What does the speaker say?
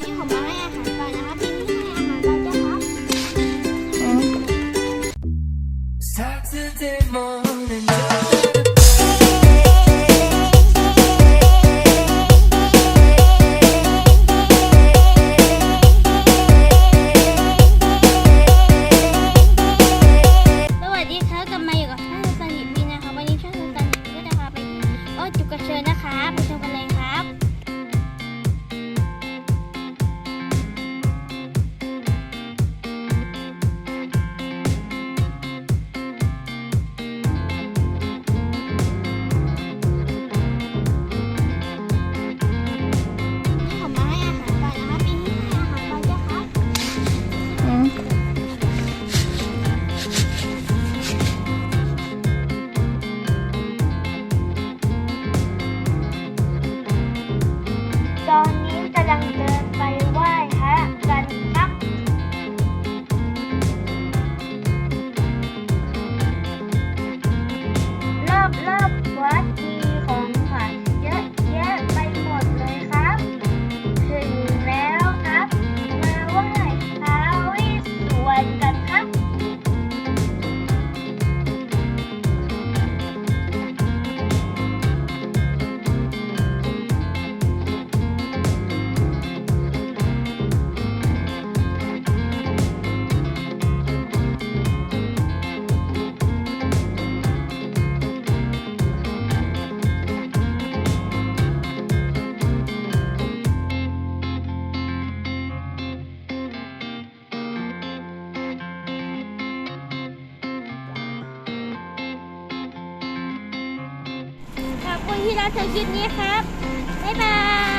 นี่ผมมาให้อาหารปลานะคะที่นี่ให้อาหารปลาเจ้าครับ Saturday morning. สวัสดีครับกลับมาอยู่กับช่างสันนิบีนะคะ วันนี้ช่างสันนิก็จะพาไปโอ้จุกกระเชิญนะคะ ไปชมกันเลย กำลังเดินไปไหว้พระกันครับรอบรอบวัดมี คุณที่รับชมคลิปนี้ครับ บ๊ายบาย